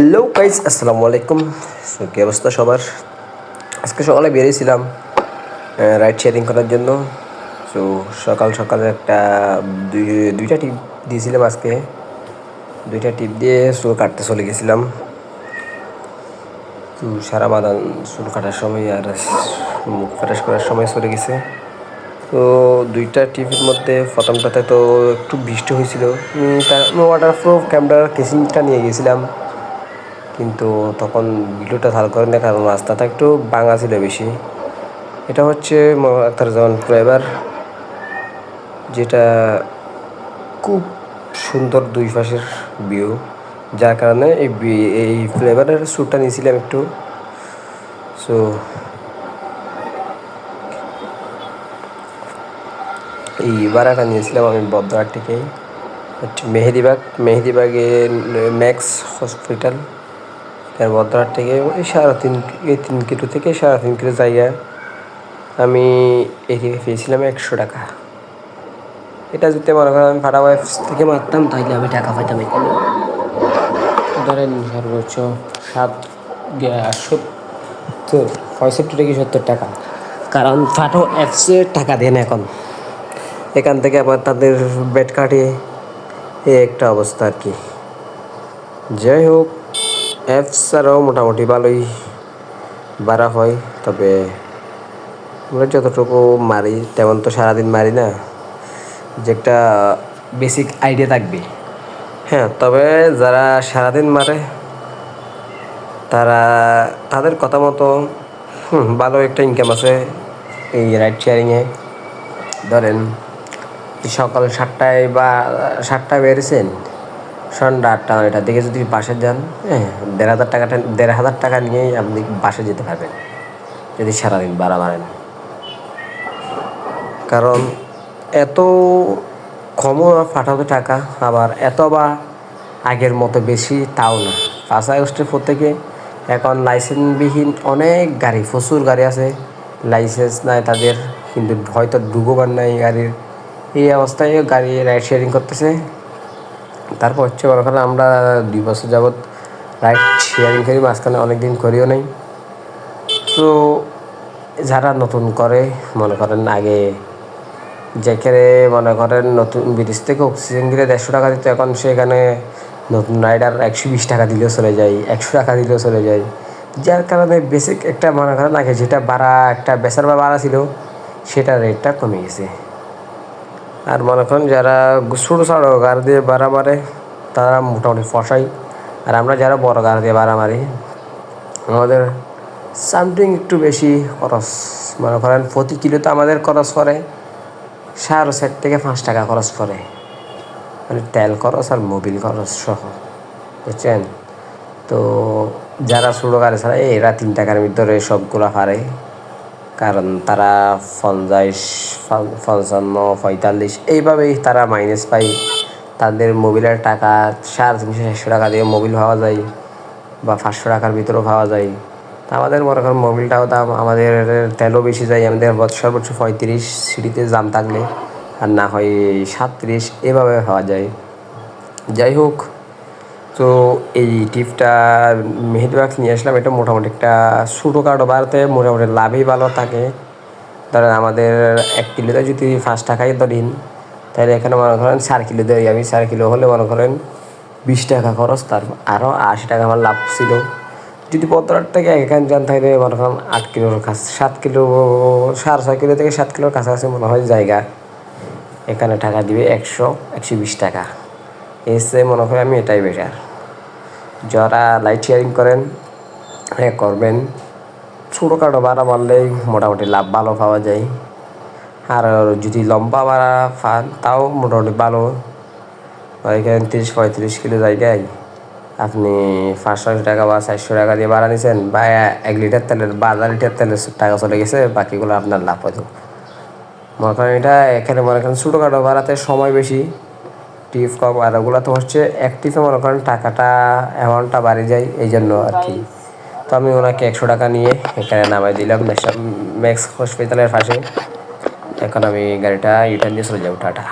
Hello guys আসসালামু আলাইকুম কী অবস্থা সবার? আজকে সকালে বেরিয়েছিলাম রাইড শেয়ারিং করার জন্য। সো সকাল সকালে একটা দুই, দুইটা টিপ দিয়েছিলাম আজকে। দুইটা টিপ দিয়ে চুল কাটতে চলে গেছিলাম। তো, সারা বাদান চুল কাটার সময় আর মুখ ফ্রেশ করার সময় চলে গেছে। তো, দুইটা টিভির মধ্যে প্রথমটাতে তো একটু বৃষ্টি হয়েছিল। তার ওয়াটারপ্রুফ ক্যামেরার কেসিংটা নিয়ে গেছিলাম। কিন্তু তখন ভিডিওটা ভালো করে না, কারণ রাস্তাটা একটু বাঙা ছিল বেশি। এটা হচ্ছে একটা যেমন ফ্লেভার যেটা খুব সুন্দর দুই পাশের ভিউ যার কারণে এই এই ফ্লেভারের স্যুটটা নিয়েছিলাম একটু। সো এই বারাটা নিয়েছিলাম আমি বদ্রার থেকে হচ্ছে মেহেদিবাগ মেহেদিবাগে ম্যাক্স হসপিটাল এর থেকে ওই সাড়ে তিন, এই তিন কিলো থেকে সাড়ে তিন কিলো জায়গা আমি এদিকে পেয়েছিলাম একশো টাকা। এটা যদি মনে করেন আমি ফাটা ওয়েবস থেকে মারতাম তাহলে আমি টাকা পাইতাম এখানে। ধরেন সর্বোচ্চ সাত সত্তর, পঁয়ষট্টি থেকে সত্তর টাকা। কারণ ফাটো অ্যাপসে টাকা দেন এখন। এখান থেকে আবার তাদের বেড কাটিয়ে এই একটা অবস্থা আর কি। যাই হোক অ্যাপস ছাড়াও মোটামুটি ভালোই বাড়া হয়, তবে আমরা যতটুকু মারি তেমন তো সারাদিন মারি না। যে একটা বেসিক আইডিয়া থাকবে। হ্যাঁ তবে যারা সারাদিন মারে, তারা তাদের কথা মতো ভালো একটা ইনকাম আছে এই রাইড শেয়ারিংয়ে ধরেন, সকাল সাতটায় বা সাতটায় বেরিয়েছেন সন্ধ্যা আটটা নয়টার দিকে যদি বাসে যান হ্যাঁ দেড় হাজার টাকাটা দেড় হাজার টাকা নিয়েই আপনি বাসে যেতে পারবেন। যদি সারাদিন বাড়া মারেন। কারণ এত কমও না টাকা, আবার এত বা আগের মতো বেশি তাও না। পাঁচ আগস্টের পর থেকে এখন লাইসেন্সবিহীন অনেক গাড়ি, প্রচুর গাড়ি আছে। লাইসেন্স নাই তাদের, কিন্তু হয়তো ডুবোবার নাই গাড়ির। এই অবস্থায় গাড়ি রাইড শেয়ারিং করতেছে। তারপর হচ্ছে বড় কথা, আমরা দুই বছর যাবৎ রাইড শেয়ারিং করি, মাঝখানে অনেক দিন করিও নাই। তো যারা নতুন করে, মনে করেন আগে যেখানে মনে করেন নতুন ব্রিজ থেকে অক্সিজেন গিলে দেড়শো টাকা দিত, এখন সেখানে নতুন রাইডার একশো বিশ টাকা দিলেও চলে যায়, একশো টাকা দিলেও চলে যায়। যার কারণে বেসিক একটা মনে করেন আগে যেটা বাড়া একটা বেচার বা বাড়া ছিল সেটা রেটটা কমে গেছে। আর মনে করেন যারা ছোটো ছোটো গাড়ি দিয়ে বাড়া মারে, তারা মোটামুটি ফসাই। আর আমরা যারা বড় গাড়ি দিয়ে বাড়া মারি, আমাদের সামথিং একটু বেশি খরচ। মনে করেন প্রতি কিলো তো আমাদের খরচ করে সাড়ে চার থেকে পাঁচ টাকা খরচ করে মানে তেল খরচ আর মোবিল খরচ সহ, বুঝছেন? তো যারা ছোটো গাড়ি ছাড়া, এরা তিন টাকার ভিতরে সবগুলো পারে। কারণ তারা পঞ্চাশ পঞ্চান্ন, পঁয়তাল্লিশ এইভাবেই তারা মাইনাস পায়। তাদের মোবিলের টাকা সাড়ে তিনশো চারশো টাকা দিয়ে মোবিল পাওয়া যায় বা পাঁচশো টাকার ভিতরেও পাওয়া যায়। তা আমাদের মনে করেন মোবিলটাও দাম আমাদের তেলও বেশি যায়, আমাদের সর্বোচ্চ পঁয়ত্রিশ সিটিতে জাম থাকলে আর না হয় সাতত্রিশ এভাবে পাওয়া যায়। যাই হোক তো এই টিপটা মেহেদিবাগ নিয়ে আসলাম, এটা মোটামুটি একটা ছোটো কাটো বাড়াতে মোটামুটি লাভই ভালো থাকে। ধরেন আমাদের এক কিলোতে যদি পাঁচ টাকায় ধরিন, তাহলে এখানে মনে করেন চার কিলো ধরি আমি, চার কিলো হলে মনে করেন বিশ টাকা খরচ, তার আরও আশি টাকা আমার লাভ ছিল। যদি পদ্মার থেকে এখানে যান তাহলে মনে করেন আট কিলোর কাছে সাত কিলো, সাড়ে ছয় কিলো থেকে সাত কিলোর কাছাকাছি মনে হয় জায়গা। এখানে টাকা দিবে একশো একশো বিশ টাকা। এসে মনে হয় আমি এটাই বেটার যারা লাইট শেয়ারিং করেন হ্যাঁ করবেন। ছোটোখাটো ভাড়া মারলেই মোটামুটি লাভ ভালো পাওয়া যায়। আর যদি লম্বা ভাড়া পান, তাও মোটামুটি ভালো। এখানে তিরিশ পঁয়ত্রিশ কিলো জায়গায় আপনি পাঁচশো টাকা বা চারশো টাকা দিয়ে ভাড়া নিছেন, বা এক লিটার তেলের বা আধা লিটার তেলের টাকা চলে গেছে, বাকিগুলো আপনার লাভ হতো মনে করেন এটা এখানে মনে করেন ছোটোখাটো ভাড়াতে সময় বেশি। টিপ কম আর ওগুলো তো হচ্ছে অ্যাক্টিভ মনে করেন টাকাটা অ্যামাউন্টটা বাড়ি যায় এই জন্য আর কি। তো আমি ওনাকে একশো টাকা নিয়ে এখানে নামাই দিলাম। ম্যাক্স হসপিটালের পাশে। এখন আমি গাড়িটা ইউটার্ন দিয়ে চলে যাব, টাটা।